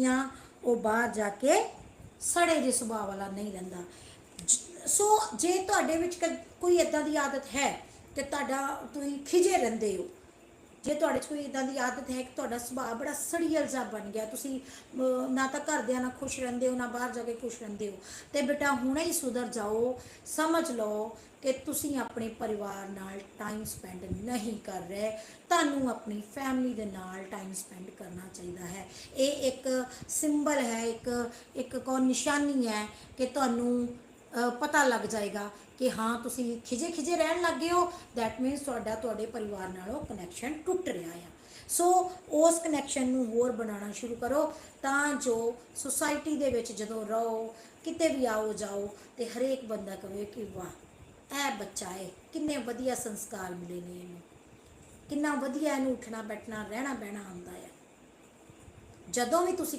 ਬਾਕੀਆਂ ਉਹ ਬਾਹਰ ਜਾ ਕੇ ਸੜੇ ਜਿਹੇ ਸੁਭਾਅ ਵਾਲਾ ਨਹੀਂ ਰਹਿੰਦਾ। ਸੋ ਜੇ ਤੁਹਾਡੇ ਵਿੱਚ ਕੋਈ ਇਦਾਂ ਦੀ ਆਦਤ ਹੈ ਤੇ ਤੁਹਾਡਾ ਤੁਸੀਂ ਖਿਜੇ ਰਹਿੰਦੇ ਹੋ ਜੇ ਤੁਹਾਡੇ 'ਚ ਕੋਈ ਇਦਾਂ ਦੀ ਆਦਤ ਹੈ ਕਿ ਤੁਹਾਡਾ ਸੁਭਾਅ ਬੜਾ ਸੜੀਅਲ ਜਿਹਾ ਬਣ ਗਿਆ, ਤੁਸੀਂ ਨਾ ਤਾਂ ਘਰਦਿਆਂ ਨਾਲ ਖੁਸ਼ ਰਹਿੰਦੇ ਹੋ, ਨਾ ਬਾਹਰ ਜਾ ਕੇ ਖੁਸ਼ ਰਹਿੰਦੇ ਹੋ, ਤੇ ਬੇਟਾ ਹੁਣੇ ਹੀ ਸੁਧਰ ਜਾਓ, ਸਮਝ ਲਓ ਕਿ ਤੁਸੀਂ ਆਪਣੇ ਪਰਿਵਾਰ ਨਾਲ ਟਾਈਮ ਸਪੈਂਡ ਨਹੀਂ ਕਰ ਰਹੇ, ਤੁਹਾਨੂੰ ਆਪਣੀ ਫੈਮਿਲੀ ਦੇ ਨਾਲ ਟਾਈਮ ਸਪੈਂਡ ਕਰਨਾ ਚਾਹੀਦਾ ਹੈ। ਇਹ ਇੱਕ ਸਿੰਬਲ ਹੈ, ਇੱਕ ਇੱਕ ਕੋ ਨਿਸ਼ਾਨੀ ਹੈ ਕਿ ਤੁਹਾਨੂੰ ਪਤਾ ਲੱਗ ਜਾਏਗਾ ਕਿ ਹਾਂ, ਤੁਸੀਂ ਖਿਜੇ ਖਿਜੇ ਰਹਿਣ ਲੱਗੇ ਹੋ। ਥੈਟ ਮੀਨਸ ਤੁਹਾਡਾ, ਤੁਹਾਡੇ ਪਰਿਵਾਰ ਨਾਲੋਂ ਕਨੈਕਸ਼ਨ ਟੁੱਟ ਰਿਹਾ ਆ। ਸੋ ਉਸ ਕਨੈਕਸ਼ਨ ਨੂੰ ਹੋਰ ਬਣਾਉਣਾ ਸ਼ੁਰੂ ਕਰੋ ਤਾਂ ਜੋ ਸੁਸਾਇਟੀ ਦੇ ਵਿੱਚ ਜਦੋਂ ਰਹੋ, ਕਿਤੇ ਵੀ ਆਓ, ਜਾਓ ਤੇ ਹਰੇਕ ਬੰਦਾ ਕਹੇ ਕਿ ਵਾਹ, ਇਹ ਬੱਚਾ ਹੈ ਕਿੰਨੇ ਵਧੀਆ ਸੰਸਕਾਰ ਮਿਲੇ ਨੇ ਇਹਨੂੰ। ਕਿੰਨਾ ਵਧੀਆ ਇਹਨੂੰ ਉੱਠਣਾ, ਬੈਠਣਾ ਰਹਿਣਾ ਬਹਿਣਾ ਆਉਂਦਾ ਹੈ ਜਦੋਂ ਵੀ ਤੁਸੀਂ